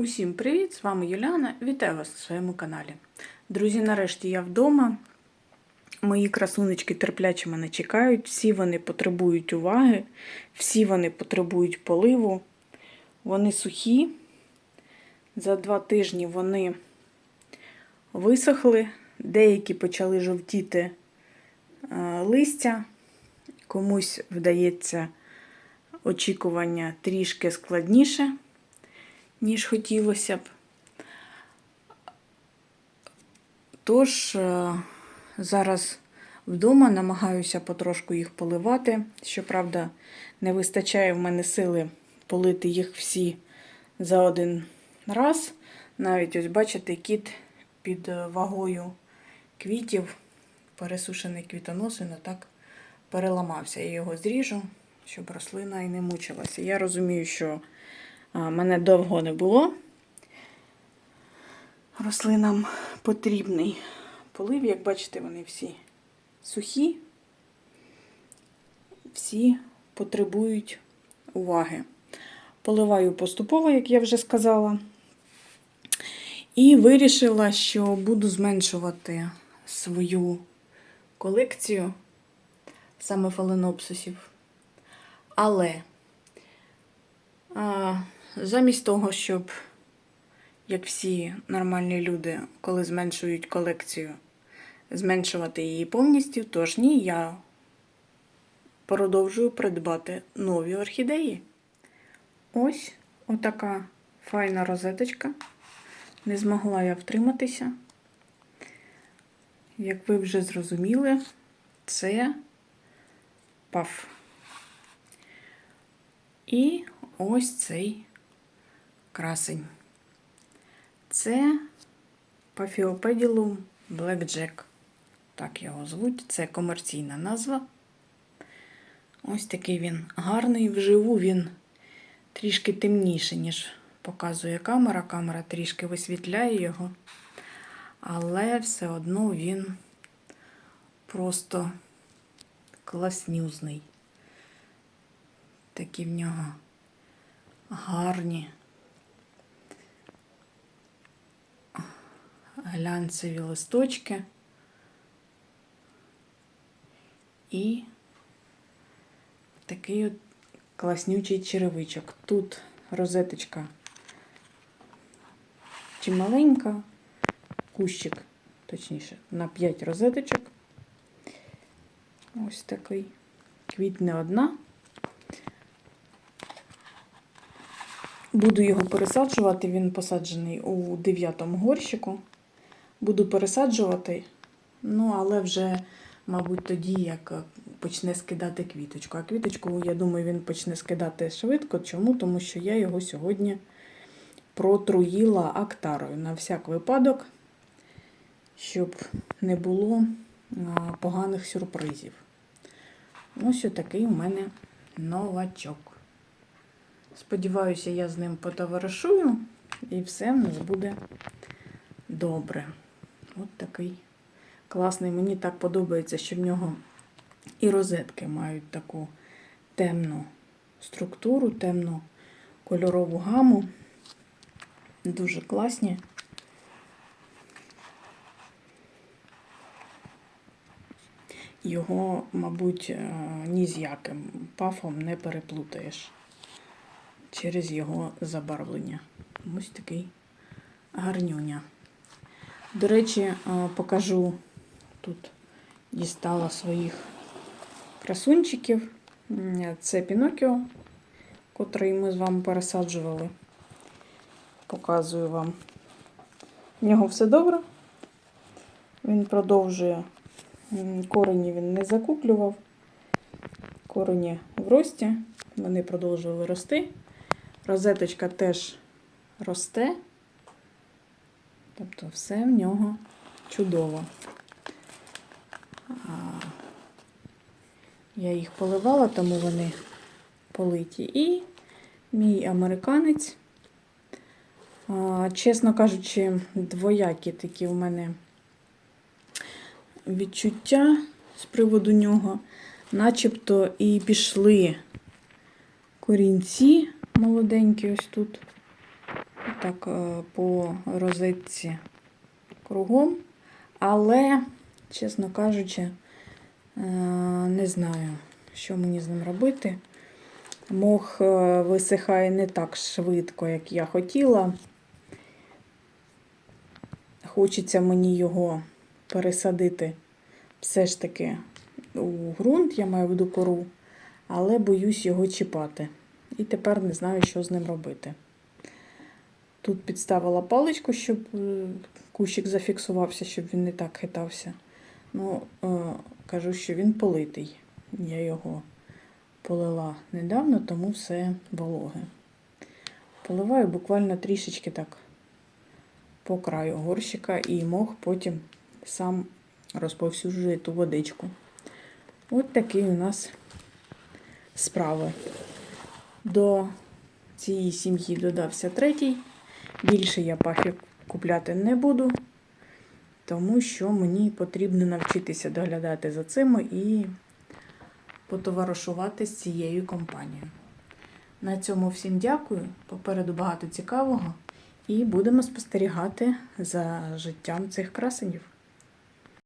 Усім привіт! З вами Юліана. Вітаю вас на своєму каналі. Друзі, нарешті я вдома. Мої красунечки терпляче мене чекають. Всі вони потребують уваги, всі вони потребують поливу. Вони сухі. За два тижні вони висохли, деякі почали жовтіти е, листя. Комусь вдається очікування трішки складніше ніж хотілося б. Тож, е, зараз вдома намагаюся потрошку їх поливати. Щоправда, не вистачає в мене сили полити їх всі за один раз. Навіть ось, бачите, кіт під вагою квітів, пересушений квітонос, він так переламався. Я його зріжу, щоб рослина і не мучилася. Я розумію, що Мене довго не було. Рослинам потрібний полив, як бачите, вони всі сухі, всі потребують уваги. Поливаю поступово, як я вже сказала. І вирішила, що буду зменшувати свою колекцію саме фаленопсисів. Але а, Замість того, щоб, як всі нормальні люди, коли зменшують колекцію, зменшувати її повністю, тож ні, я продовжую придбати нові орхідеї. Ось отака файна розеточка. Не змогла я втриматися. Як ви вже зрозуміли, це паф. І ось цей красень. Це Paphiopedilum Blackjack. Так його звуть. Це комерційна назва. Ось такий він гарний. Вживу він трішки темніший, ніж показує камера. Камера трішки висвітляє його. Але все одно він просто класнюзний. Такі в нього гарні. Глянцеві листочки і такий от класнючий черевичок. Тут розеточка чималенька, кущик, точніше, на 5 розеточок. Ось такий. Квітне одна. Буду його пересаджувати, він посаджений у дев'ятому горщику. Буду пересаджувати, ну, але вже, мабуть, тоді, як почне скидати квіточку. А квіточку, я думаю, він почне скидати швидко. Чому? Тому що я його сьогодні протруїла актарою на всяк випадок, щоб не було поганих сюрпризів. Ось отакий у мене новачок. Сподіваюся, я з ним потоваришую і все в нас буде добре. От такий класний. Мені так подобається, що в нього і розетки мають таку темну структуру, темну кольорову гаму. Дуже класні. Його, мабуть, е, ні з яким пафом не переплутаєш через його забарвлення. Ось такий гарнюня. До речі, е, покажу тут дістала своїх красунчиків. Це Пінокіо, котрий ми з вами пересаджували. Показую вам. В нього все добре. Він продовжує корені він не закуплював. Корені в рості, вони продовжували рости. Розеточка теж росте. Тобто все в нього чудово. Я їх поливала, тому вони политі. І мій американець, чесно кажучи, двоякі такі в мене відчуття з приводу нього, начебто і пішли корінці молоденькі ось тут. Так е, по розетці кругом. Але, чесно кажучи, е, не знаю, що мені з ним робити. Мох е, висихає не так швидко, як я хотіла. Хочеться мені його пересадити все ж таки у ґрунт, я маю виду кору, але боюсь його чіпати. І тепер не знаю, що з ним робити. Тут підставила паличку, щоб е, кущик зафіксувався, щоб він не так хитався. Ну, е, кажу, що він политий. Я його полила недавно, тому все вологе. Поливаю буквально трішечки так по краю горщика і мох потім сам розповсюджує ту водичку. От такі у нас справи. До цієї сім'ї додався третій. Більше я пахів купляти не буду, тому що мені потрібно навчитися доглядати за цим і потоваришувати з цією компанією. На цьому всім дякую. Попереду багато цікавого. І будемо спостерігати за життям цих красенів.